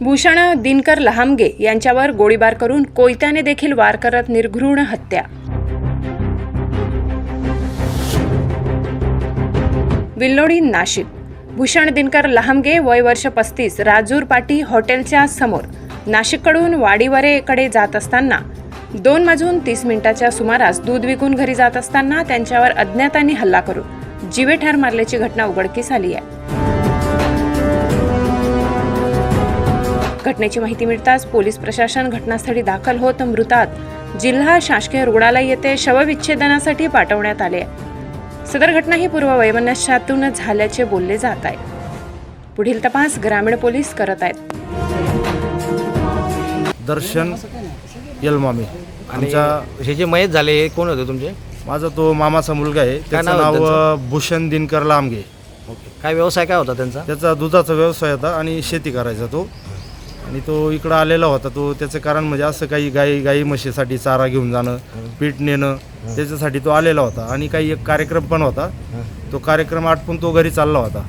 भूषण दिनकर लहामगे यांच्यावर गोळीबार करून कोयत्याने देखील वार करत निर्घृण हत्या. विल्लोडी नाशिक. भूषण दिनकर लहामगे वय वर्ष पस्तीस राजूर पाटी हॉटेलच्या समोर. नाशिककडून वाडीवरेकडे जात असताना दोन वाजून तीस मिनिटाच्या सुमारास दूध विकून घरी जात असताना त्यांच्यावर अज्ञातांनी हल्ला करून जीवे ठार मारल्याची घटना उघडकीस आली आहे. घटनेची माहिती मिळताच पोलीस प्रशासन घटनास्थळी दाखल होत मृतात जिल्हा शासकीय रुग्णालय येथे शवविच्छेदनासाठी पाठवण्यात आले आहे. सदर घटना ही पूर्व वैमनस्यातून झाल्याचे बोलले जात आहे. पुढील तपास ग्रामीण पोलीस करत आहेत. दर्शन यलमामी. आमच्या हे जे मयत झाले हे कोण होते तुमचे? माझा तो मामाचा मुलगा आहे. त्याचं नाव त्यांचं? भूषण दिनकर लांबगे ओके. काय व्यवसाय काय होता त्यांचा? त्याचा दुधाचा व्यवसाय होता आणि शेती करायचा तो. आणि तो इकडं आलेला होता. तो त्याचं कारण म्हणजे असं काही गाई गाई म्हशीसाठी चारा घेऊन जाणं पीठ नेणं त्याच्यासाठी तो आलेला होता. आणि काही एक कार्यक्रम पण होता. तो कार्यक्रम आटपून तो घरी चालला होता.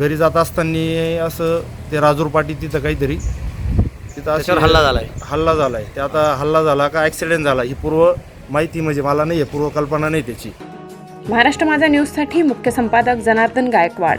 घरी जात असताना असं ते राजूर पाटी तिथं काहीतरी तिथं अशी- त्याच्यावर हल्ला झालाय. हल्ला झालाय. ते आता हल्ला झाला का ॲक्सिडेंट झाला ही पूर्व माहिती म्हणजे मला नाही आहे पूर्व कल्पना नाही त्याची. महाराष्ट्र माझा न्यूजसाठी मुख्य संपादक जनार्दन गायकवाड.